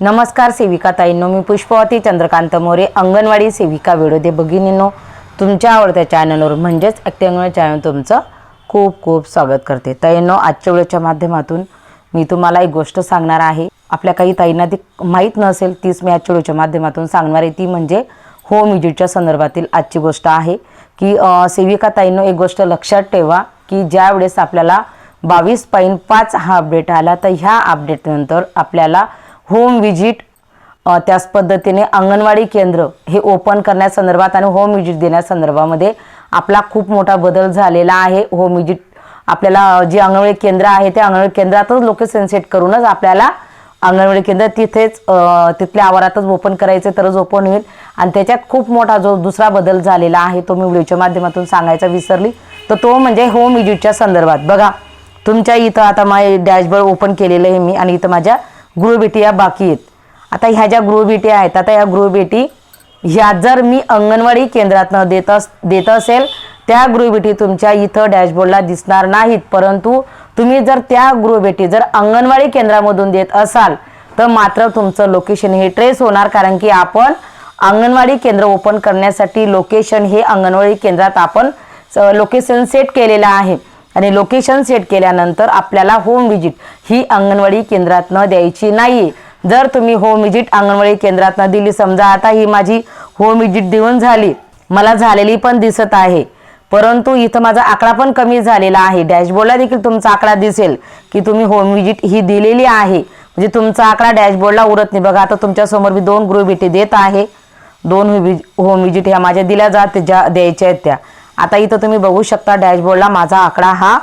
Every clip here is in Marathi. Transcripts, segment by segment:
नमस्कार सेविका ताईंनो मी पुष्पवती चंद्रकांत मोरे अंगणवाडी सेविका विडोदे भगिनींनो. तुमच्या आवडत्या चॅनलवर म्हणजेच ॲक्टिंग चॅनल तुमचं खूप खूप स्वागत करते. ताईंनो आजच्या वेळेच्या माध्यमातून मी तुम्हाला एक गोष्ट सांगणार आहे. आपल्या काही ताईंना ती माहीत नसेल तीच मी आजच्या वेळेच्या माध्यमातून सांगणार आहे. ती म्हणजे होम विजिटच्या संदर्भातील आजची गोष्ट आहे की सेविका ताईंनो एक गोष्ट लक्षात ठेवा की ज्या वेळेस आपल्याला बावीस पॉईंट पाच हा अपडेट आला तर ह्या अपडेटनंतर आपल्याला होम विजिट त्याच पद्धतीने अंगणवाडी केंद्र हे ओपन करण्यासंदर्भात आणि होम विजिट देण्यासंदर्भामध्ये आपला खूप मोठा बदल झालेला आहे. होम विजिट आपल्याला जे अंगणवाडी केंद्र आहे ते अंगणवाडी केंद्रातच लोकेशन सेट करूनच आपल्याला अंगणवाडी केंद्र तिथेच तिथल्या आवारातच ओपन करायचे तरच ओपन होईल. आणि त्याच्यात खूप मोठा जो दुसरा बदल झालेला आहे तो मी व्हिडिओच्या माध्यमातून सांगायचा विसरली. तर तो म्हणजे होम विजिटच्या संदर्भात. बघा तुमच्या इथं आता माझे डॅशबोर्ड ओपन केलेलं आहे मी आणि इथं माझ्या गृहभेटी या बाकी आहेत. आता ह्या ज्या गृहभेटी आहेत आता या गृहभेटी ह्या जर मी अंगणवाडी केंद्रातनं देत अस देत असेल त्या गृहभेटी तुमच्या इथं डॅशबोर्डला दिसणार नाहीत. परंतु तुम्ही जर त्या गृहभेटी जर अंगणवाडी केंद्रामधून देत असाल तर मात्र तुमचं लोकेशन हे ट्रेस होणार. कारण की आपण अंगणवाडी केंद्र ओपन करण्यासाठी लोकेशन हे अंगणवाडी केंद्रात आपण लोकेशन सेट केलेलं आहे. आणि लोकेशन सेट केल्यानंतर आपल्याला होम विजिट ही अंगणवाडी केंद्रातनं द्यायची नाही. जर तुम्ही होम विजिट अंगणवाडी केंद्रातनं दिली समजा आता ही माझी होम विजिट देऊन झाली मला झालेली पण दिसत आहे. परंतु इथं माझा आकडा पण कमी झालेला आहे. डॅशबोर्डला देखील तुमचा आकडा दिसेल की तुम्ही होम विजिट ही दिलेली आहे. म्हणजे तुमचा आकडा डॅशबोर्डला उरत नाही. बघा आता तुमच्यासमोर मी दोन ग्रुप भेटी देत आहे. दोन होम विजिट ह्या माझ्या दिल्या जात ज्या द्यायच्या आहेत त्या. आता इथं तुम्ही बघू शकता डॅशबोर्डला माझा आकडा हा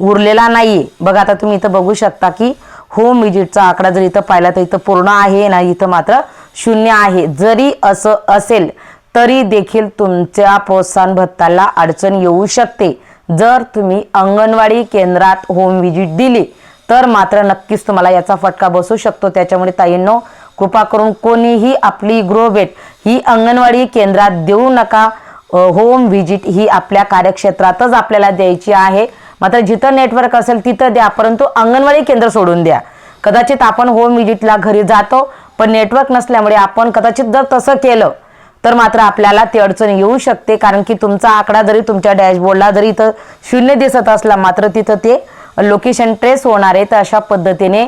उरलेला नाही बघा आता तुम्ही इथं बघू शकता की होम विजिटचा आकडा जर इथं पाहिला तर इथं पूर्ण आहे ना इथं मात्र शून्य आहे. जरी असं असेल तरी देखील तुमच्या प्रोत्साहन भत्ताला अडचण येऊ शकते. जर तुम्ही अंगणवाडी केंद्रात होम विजिट दिली तर मात्र नक्कीच तुम्हाला याचा फटका बसू शकतो. त्याच्यामुळे ताईंनो कृपा करून कोणीही आपली गृहभेट ही अंगणवाडी केंद्रात देऊ नका. होम व्हिजिट ही आपल्या कार्यक्षेत्रातच आपल्याला द्यायची आहे. मात्र जिथं नेटवर्क असेल तिथं द्या परंतु अंगणवाडी केंद्र सोडून द्या. कदाचित आपण होम व्हिजिटला घरी जातो पण नेटवर्क नसल्यामुळे आपण कदाचित जर तसं केलं तर मात्र आपल्याला ती अडचण येऊ शकते. कारण की तुमचा आकडा जरी तुमच्या डॅशबोर्डला जरी इथं शून्य दिसत असला मात्र तिथं ते लोकेशन ट्रेस होणार आहे तर अशा पद्धतीने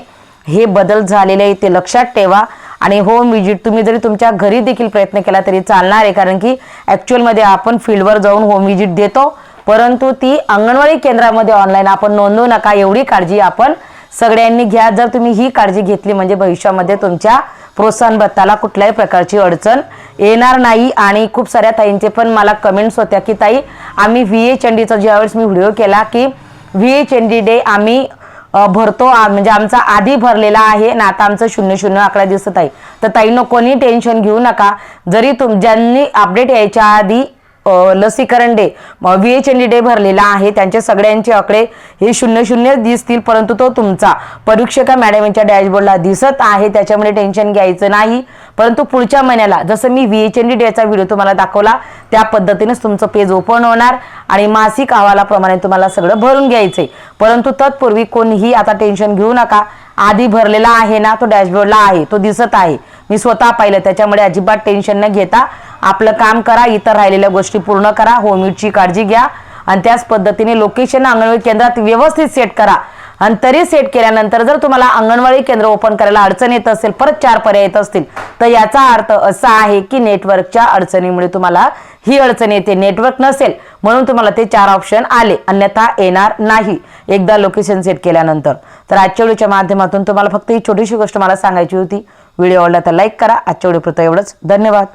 हे बदल झालेले आहे ते लक्षात ठेवा. आणि होम विजिट तुम्ही जरी तुमच्या घरी देखील प्रयत्न केला तरी चालणार आहे कारण की ॲक्च्युअलमध्ये आपण फील्डवर जाऊन होम विजिट देतो. परंतु ती अंगणवाडी केंद्रामध्ये ऑनलाईन आपण नोंदवू नका एवढी काळजी आपण सगळ्यांनी घ्या. जर तुम्ही ही काळजी घेतली म्हणजे भविष्यामध्ये तुमच्या प्रोत्साहन भत्ताला कुठल्याही प्रकारची अडचण येणार नाही. आणि खूप साऱ्या ताईंचे पण मला कमेंट्स होत्या की ताई आम्ही व्ही एच एन डीचा ज्यावेळेस मी व्हिडिओ केला की V H N D day आम्ही भरतो. म्हणजे आमचा आधी भरलेला आहे ना आता आमचं शून्य शून्य आकडा दिसत आहे. तर ताईनं कोणी टेन्शन घेऊ नका. जरी तुम ज्यांनी अपडेट यायच्या आधी लसीकरण day V H N D day भरलेला आहे त्यांचे सगळ्यांचे आकडे हे शून्य शून्य दिसतील परंतु तो तुमचा परीक्षका मॅडम यांच्या डॅशबोर्डला दिसत आहे. त्याच्यामुळे टेन्शन घ्यायचं नाही. परंतु पुढच्या महिन्याला जसं मी व्ही एच एन डी डेचा व्हिडिओ तुम्हाला दाखवला त्या पद्धतीनेच तुमचं पेज ओपन होणार आणि मासिक अहवालाप्रमाणे तुम्हाला सगळं भरून घ्यायचंय. परंतु तत्पूर्वी कोणीही आता टेन्शन घेऊ नका. आधी भरलेला आहे ना तो डॅशबोर्डला आहे तो दिसत आहे. मी स्वतः पाहिलं त्याच्यामुळे अजिबात टेन्शन न घेता आपलं काम करा इतर राहिलेल्या गोष्टी पूर्ण करा होमविटची काळजी घ्या. आणि त्याच पद्धतीने लोकेशन अंगणवाडी केंद्रात व्यवस्थित सेट करा. आणि तरी सेट केल्यानंतर जर तुम्हाला अंगणवाडी केंद्र ओपन करायला अडचण येत असेल परत चार पर्याय येत असतील तर याचा अर्थ असा आहे की नेटवर्कच्या अडचणीमुळे तुम्हाला ही अडचण येते. नेटवर्क नसेल म्हणून तुम्हाला ते चार ऑप्शन आले. अन्यथा येणार नाही. एकदा लोकेशन सेट केल्यानंतर. तर आजच्या व्हिडिओच्या माध्यमातून तुम्हाला फक्त ही छोटीशी गोष्ट मला सांगायची होती. व्हिडिओ आवडला तर लाईक करा. आजच्या व्हिडिओ एवढंच. धन्यवाद.